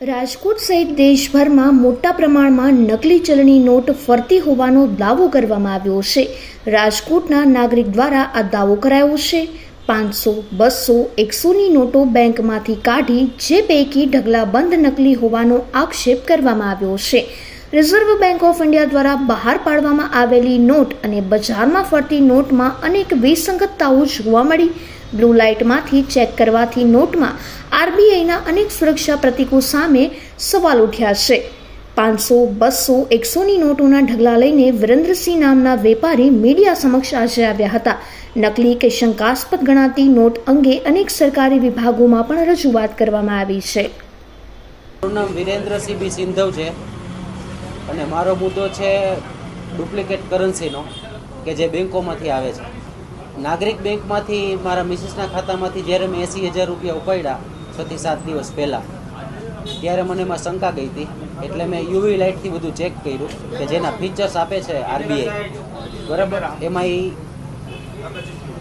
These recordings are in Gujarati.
રાજકોટ સહિત દેશભરમાં મોટા પ્રમાણમાં નકલી ચલણી નોટ ફરતી હોવાનો દાવો કરવામાં આવ્યો છે. રાજકોટના નાગરિક દ્વારા આ દાવો કરાયો છે. પાંચસો, બસો, એકસોની નોટો બેંકમાંથી કાઢી જે પૈકી ઢગલાબંધ નકલી હોવાનો આક્ષેપ કરવામાં આવ્યો છે. રિઝર્વ બેંક ઓફ ઇન્ડિયા દ્વારા બહાર પાડવામાં આવેલી નોટ અને બજારમાં ફરતી નોટમાં અનેક વિસંગતતાઓ જોવા મળી. બ્લુ લાઇટમાંથી ચેક કરવાથી નોટમાં આરબીઆઈના અનેક સુરક્ષા પ્રતીકો સામે સવાલ ઉઠ્યા છે. પાંચસો, બસો, એકસોની નોટોના ઢગલા લઈને વિરેન્દ્રસિંહ નામના વેપારી મીડિયા સમક્ષ આજે આવ્યા હતા. નકલી કે શંકાસ્પદ ગણાતી નોટ અંગે અનેક સરકારી વિભાગોમાં પણ રજૂઆત કરવામાં આવી છે. નામ વિરેન્દ્રસિંહ બી સિંધવ છે અને મારો મુદ્દો છે ડુપ્લિકેટ કરન્સીનો કે જે બેંકોમાંથી આવે છે. નાગરિક બેંકમાંથી મારા મિસિસના ખાતામાંથી જ્યારે મેં એંસી હજાર રૂપિયા ઉપાડ્યા છથી સાત દિવસ પહેલાં, ત્યારે મને એમાં શંકા ગઈ હતી. એટલે મેં યુવી લાઇટથી બધું ચેક કર્યું કે જેના ફીચર્સ આપે છે આરબીઆઈ. બરાબર? એમાં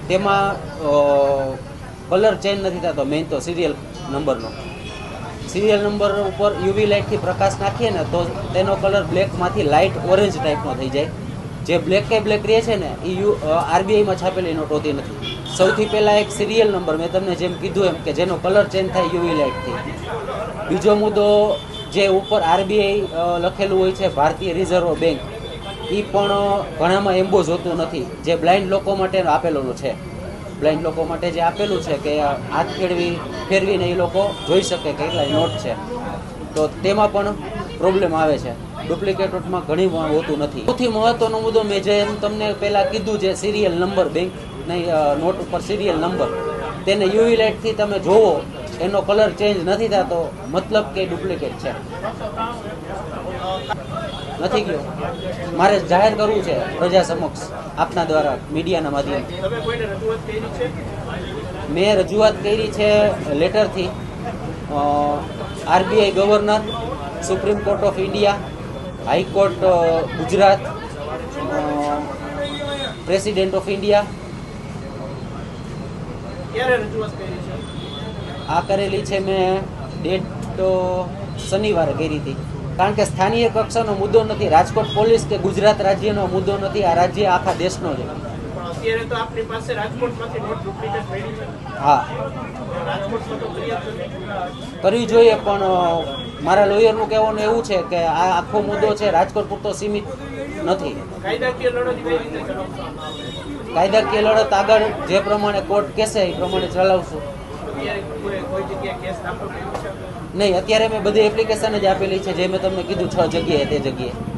તેમાં કલર ચેન્જ નથી થતો મેઇન તો સિરિયલ નંબરનો. સિરિયલ નંબર ઉપર યુવી લાઇટથી પ્રકાશ નાખીએ ને તો તેનો કલર બ્લેકમાંથી લાઇટ ઓરેન્જ ટાઈપનો થઈ જાય. જે બ્લેક કે બ્લેક રહે છે ને એ યુ આરબીઆઈમાં છાપેલી નોટ હોતી નથી. સૌથી પહેલાં એક સિરિયલ નંબર મેં તમને જેમ કીધું એમ કે જેનો કલર ચેન્જ થાય યુવી લાઇટથી બીજો મુદ્દો જે ઉપર આરબીઆઈ લખેલું હોય છે ભારતીય રિઝર્વ બેંક એ પણ ઘણામાં એમ્બોઝ હોતું નથી. જે બ્લાઇન્ડ લોકો માટે આપેલું છે. બ્લાઇન્ડ લોકો માટે જે આપેલું છે કે હાથ ફેરવી ફેરવીને એ લોકો જોઈ શકે કે કેટલા નોટ છે. તો તેમાં પણ પ્રોબ્લેમ આવે છે. ડુપ્લિકેટ નોટમાં ઘણી હોતું નથી. સૌથી મહત્વનો મુદ્દો મેં જેમ તમને પહેલાં કીધું છે સિરિયલ નંબર બેંક, નહીં નોટ ઉપર સિરિયલ નંબર તેને યુવી લાઇટથી તમે જોવો, એનો કલર ચેન્જ નથી થતો, મતલબ કે ડુપ્લિકેટ છે. નથી ગયો. મારે જાહેર કરવું છે પ્રજા સમક્ષ, આપના દ્વારા, મીડિયાના માધ્યમથી. મેં રજૂઆત કરી છે લેટરથી RBI governor supreme court of India high court Gujarat president of India. આ કરેલી છે મેં ડેટ શનિવારે કરી હતી. કારણ કે સ્થાનીય કક્ષાનો મુદ્દો નથી રાજકોટ પોલીસ કે ગુજરાત રાજ્યનો મુદ્દો નથી આ રાજ્ય આખા દેશનો છે. હા. કરવી જોઈએ પણ મારા લોયરનું કહેવાનું એવું છે કે આ આખો મુદ્દો છે રાજકોટ પૂરતો સીમિત નથી. કાયદાકીય લડત આગળ જે પ્રમાણે કોર્ટ કહેશે એ પ્રમાણે ચલાવશું. નહીં અત્યારે મેં બધી એપ્લિકેશન જ આપેલી છે જે મેં તમને કીધું છ જગ્યાએ તે જગ્યાએ.